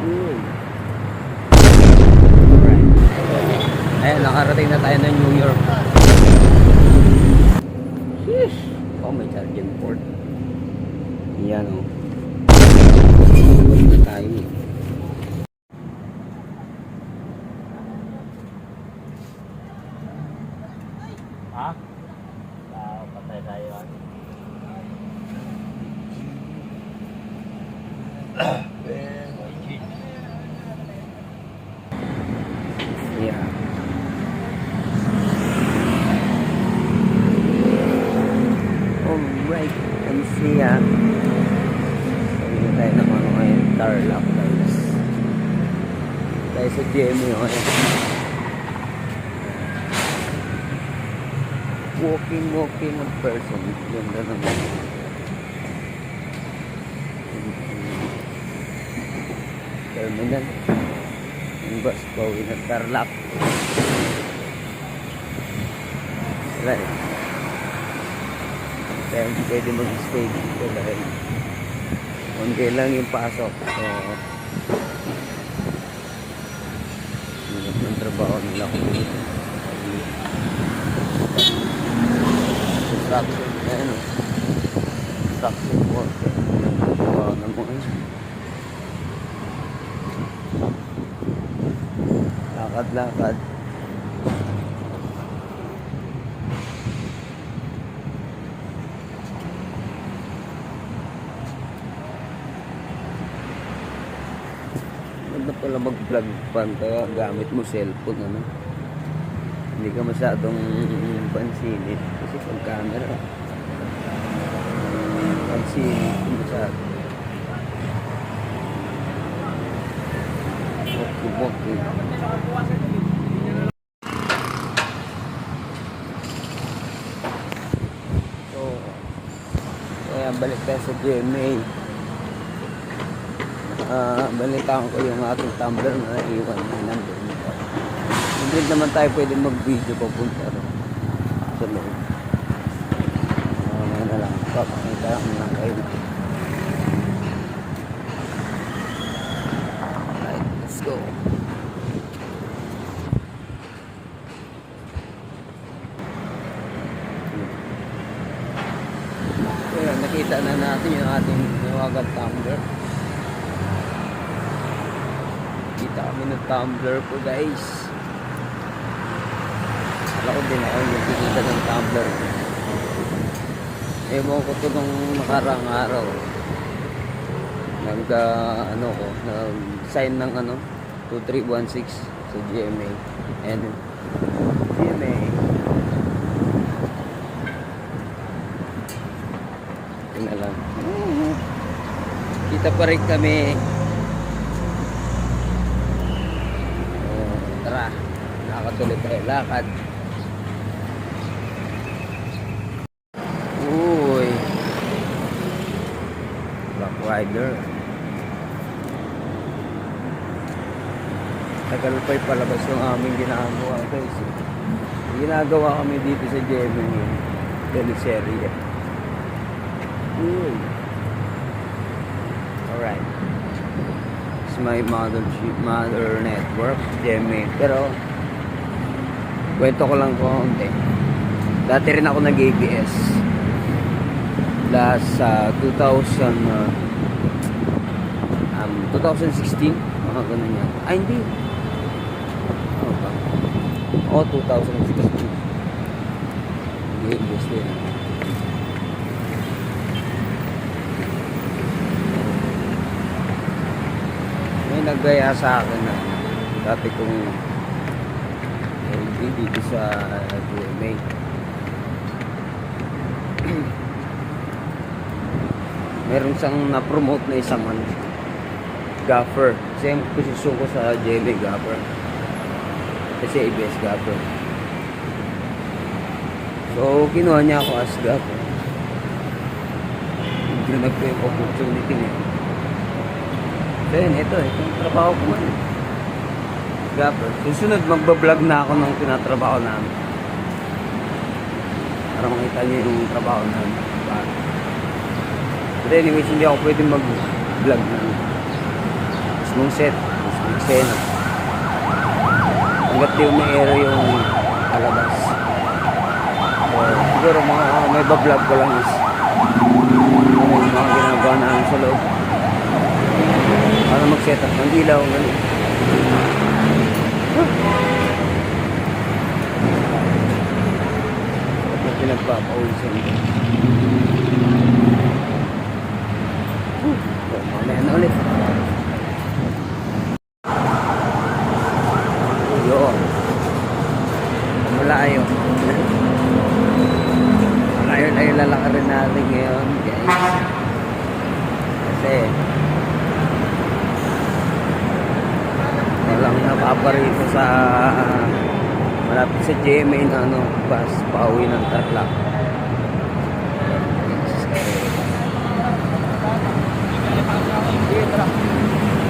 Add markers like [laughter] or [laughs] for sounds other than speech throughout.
Uy. Alright. Ayan, nakarating na tayo ng New York. Sheesh. Oh, may charging port. Yan o. Oh. tayo eh. Ha? Ah, patay tayo. Yeah. Alright, and see ya. Sabi na tayo ng ano ngayon, Tarlac guys. Tayo sa GMA ngayon. Walking, walking on person. Ganda naman. Terminal. Yung bus pauwi ng Tarlac. Right. Kaya hindi pwede mag-stay dito dahil konti lang yung pasok. So, hirap ng trabaho nila kung. Construction, ayan o. Construction worker. Trabaho na mo eh. Lakad-lakad. Pala mag-vlog pan kaya gamit mo cellphone ano. Hindi ka masyadong pansinin kasi pag camera pansinin ka masyado. Walking. So, kaya balik tayo sa GMA. Balitaan ko yung aking tumbler na naiwan na nandun. Hindi naman tayo pwede mag-video papunta ro sa loob. Ah, ano na lang, papakita lang lang kayo. Alright, let's go. Kaya nakita na natin yung ating nawagan tumbler. Kita kami ng tumbler ko guys. Alam ko din ako yung pinita ng tumbler. Ewan ko to nung nakarang araw. Nag, ah, ano ko, nag-sign ng ano, 2316 sa GMA. And GMA. Tingnan lang. Kita pa rin kami. Oh, tara, nakakatuloy tayo lakad. Uy. Black Rider. Tagal pa palabas yung aming ginagawa guys. Ginagawa kami dito sa yung teleserye. Uy. Alright. It's my mother, mother network, Gemini. Pero, kwento ko lang konti. Dati rin ako nag-ABS. Last sa 2000, uh, um, 2016, mga ganun yan. Ay, hindi. Ano ba? Oo, 2016. Nag-ABS din. May naggaya sa akin na dati kong LD dito sa GMA. [clears throat] Meron siyang na-promote na isang ano, gaffer. Kasi yung posisyon ko sa GMA gaffer. Kasi ABS gaffer. So, kinuha niya ako as gaffer. Ginanap ko yung opportunity niya. Then, ito, itong trabaho ko man. Gaffer. Susunod, magbablog na ako ng tinatrabaho namin. Para makita niyo yung trabaho namin. But anyways, hindi ako pwede mag-vlog na. mismong set, mismong eksena. Hanggat di umiero yung alabas. So, siguro mga may bablog ko lang is ano yung mga ginagawa namin sa loob. Para mag-set up ng ilaw, ganun. Na pinagpapawisan ko. Uh, mamaya na ulit. Yun. Malayo. Malayo-layo lalakarin natin ngayon, guys. Kasi walang napaparito sa malapit sa GMA na ano, bus, pauwi ng Tarlac.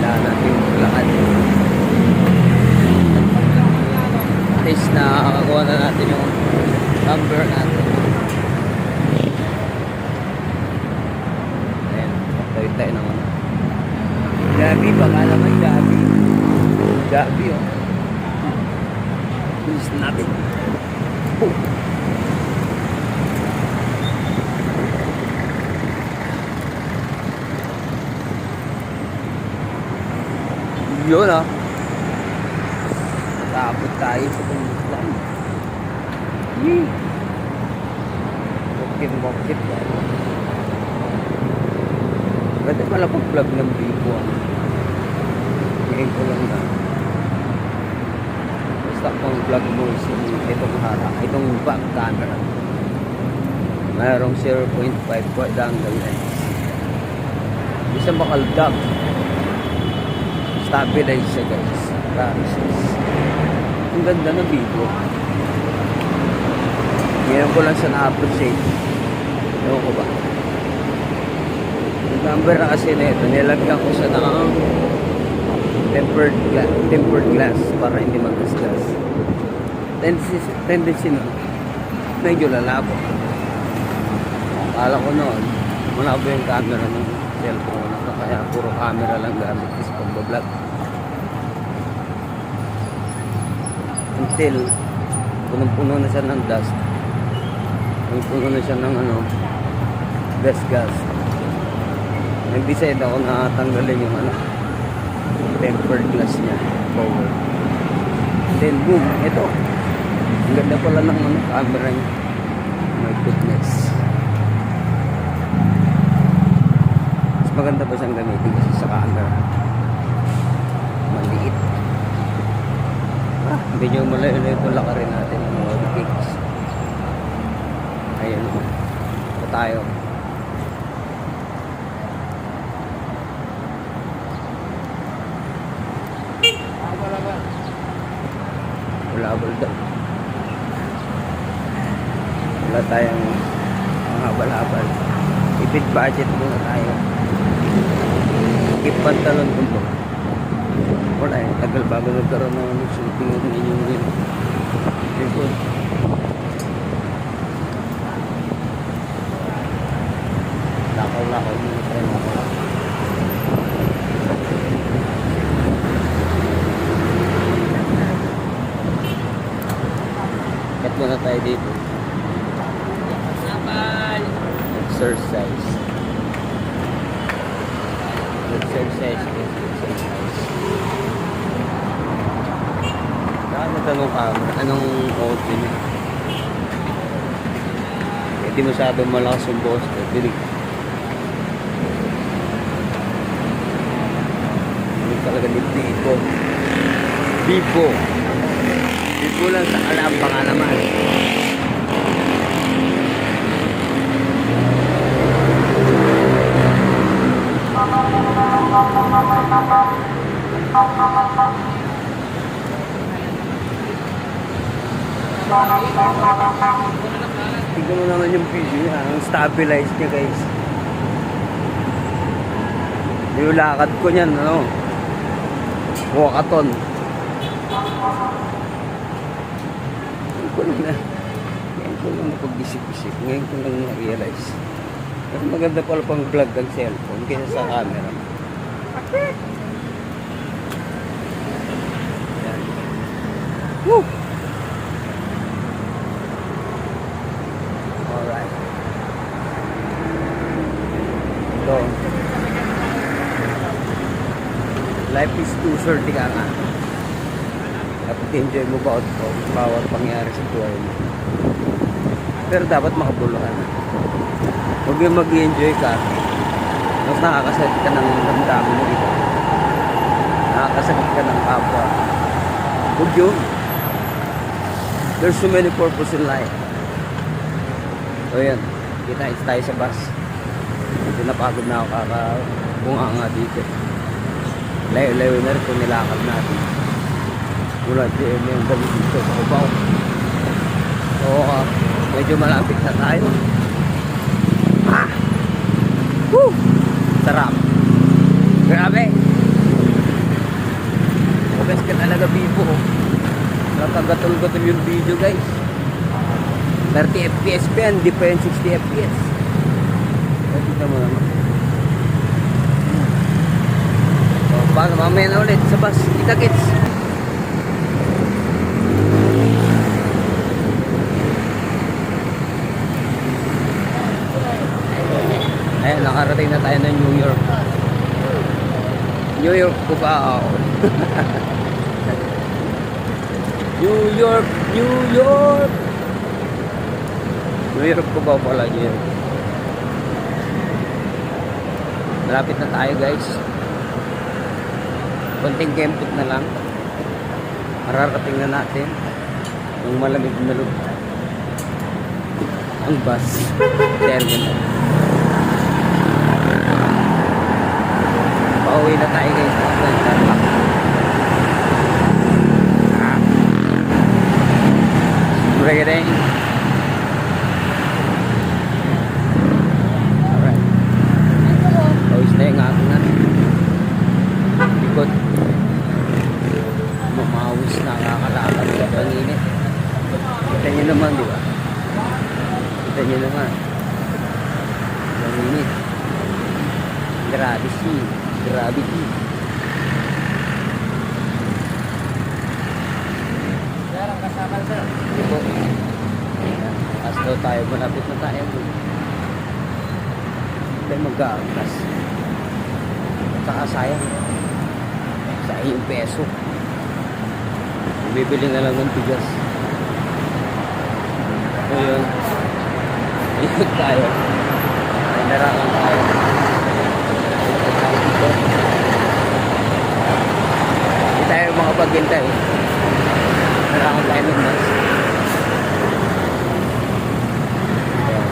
Wala natin yung lakad. At least nakakakuha na natin yung number natin. Ayan, tawid tayo ng ano. Gabi, baka naman Gabi. Gabi, oh. Bilis natin. Oh. Yun ah. Tapos tayo sa panguslan. Yee. Bukit bukit yan. Pwede pala pag-vlog ng Bibo ah. Ngayon ko lang na. Basta pang vlog mo si itong harap, itong back camera. Mayroong 0.5 quad angle lens. Isa makaldag. Stabilize siya guys. Promises. Ang ganda ng video. Ngayon ko lang siya na-appreciate. Ewan ko ba? Yung number na kasi na ito, nilagyan ko siya ng tempered glass, tempered glass para hindi magkasgas. Tendency, tendency nun, medyo lalabo. Akala ko noon, malabo yung camera ng cellphone ko, kaya puro camera lang gamit kasi pagbablog. Until, punong-puno na siya ng dust. Punong-puno na siya ng ano, gas gas. Nag-decide ako na tanggalin yung ano, tempered glass niya, power. Then boom, ito. Ang ganda pala ng ano, camera niya. My goodness. Mas maganda pa siyang gamitin kasi sa camera. Maliit. Ah, medyo malayo-layo ito lakarin natin mga. Ayan. Ito tayo. Ipit budget muna tayo. Keep pantalon ko po. Wala eh. Tagal bago nagkaroon ng shooting ng inyong. Ito. Lakaw-lakaw muna tayo mga Kat muna tayo dito. Exercise. Exercise. Exercise. Saan natanong ka? Anong audio niya? Eh, di masyadong malakas yung boss ko. Dinig. Dinig talaga ni Bibo. Bibo. Bibo lang sa kalamba nga naman. Tignan mo naman yung video niya. Ah. Ang stabilize niya guys. Yung lakad ko niyan, ano? Walkathon. Ngayon ko lang na. Ngayon ko lang napag-isip-isip. Ngayon ko lang na-realize. Pero maganda pala pang vlog ang cellphone kaysa sa camera. Woo! Di ka nga. Dapat enjoy mo bawat, bawat pangyari sa buhay mo. Pero dapat makabuluhan. Huwag yung mag-enjoy ka. Mas nakakasakit ka ng damdamin mo iba. Nakakasakit ka ng kapwa. Huwag yun. There's so many purpose in life. So yan, kita tayo sa bus. Medyo napagod na ako kakabunga nga dito. Layo-layo na rin kung nilakad natin. Mula GM yung dami dito sa Cubao. So, ah, medyo malapit na tayo. Ah! Woo! Sarap. Grabe. Magas ka talaga bibo. Nakagatol-gatol yung video guys. 30 FPS pa yan, di pa yan 60 FPS. Nakita mo naman. So, paano mamaya na ulit sa bus. Kita kits. Ayan, nakarating na tayo ng New York. New York ba? [laughs] New York, New York. New York ba pala New York? Malapit na tayo guys. Konting kempot na lang. Mararating na natin. Yung malamig na lugar. Ang bus terminal. Pauwi na tayo guys. Ah. Regading. Alright. Pawis na yung aking ano. Likod. Mamawis na nakakalakad sa panginit. Kita nyo naman, di ba? Kita nyo naman. Panginit. Grabe si. Gravity. Sir, ang kasama sir. Hindi po. Ayan. As daw tayo, malapit na tayo. Hindi tayo mag-aangkas. At saka sayang. Sayang peso. Bibili na lang ng bigas. So yun. Ikot tayo. Ay narangan tayo. Ikot tayo dito. Hindi tayo makapaghintay. Narangan tayo ng mas. Ayan.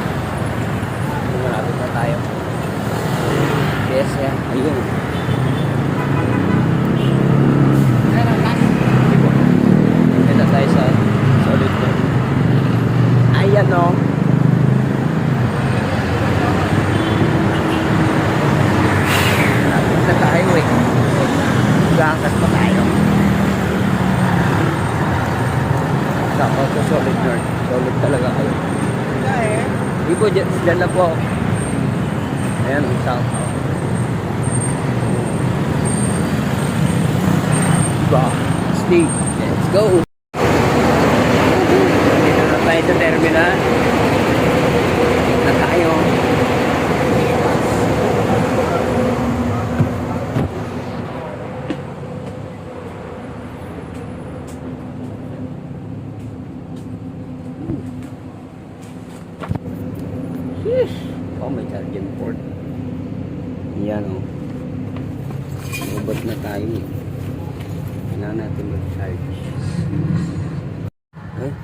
Malapit na tayo. Yes, yan. Ayun. Sir, ang last. Kita tayo sa sa ulit ko. Ayan o. Malapit na tayo eh. Gangkas pa tayo. Sako sa solid north. Solid talaga kayo. Hindi po, dyan, lang po ako. Ayan, ang south. Diba? Stay. Let's go. Dito na tayo sa terminal. Dito na tayo. Sheesh. Oh, may charging port. Yan o. Oh. Ubad na tayo eh. Kailangan natin mag-charge. Eh?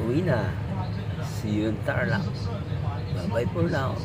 Uwi na. See you in Tarlac. Bye-bye for now.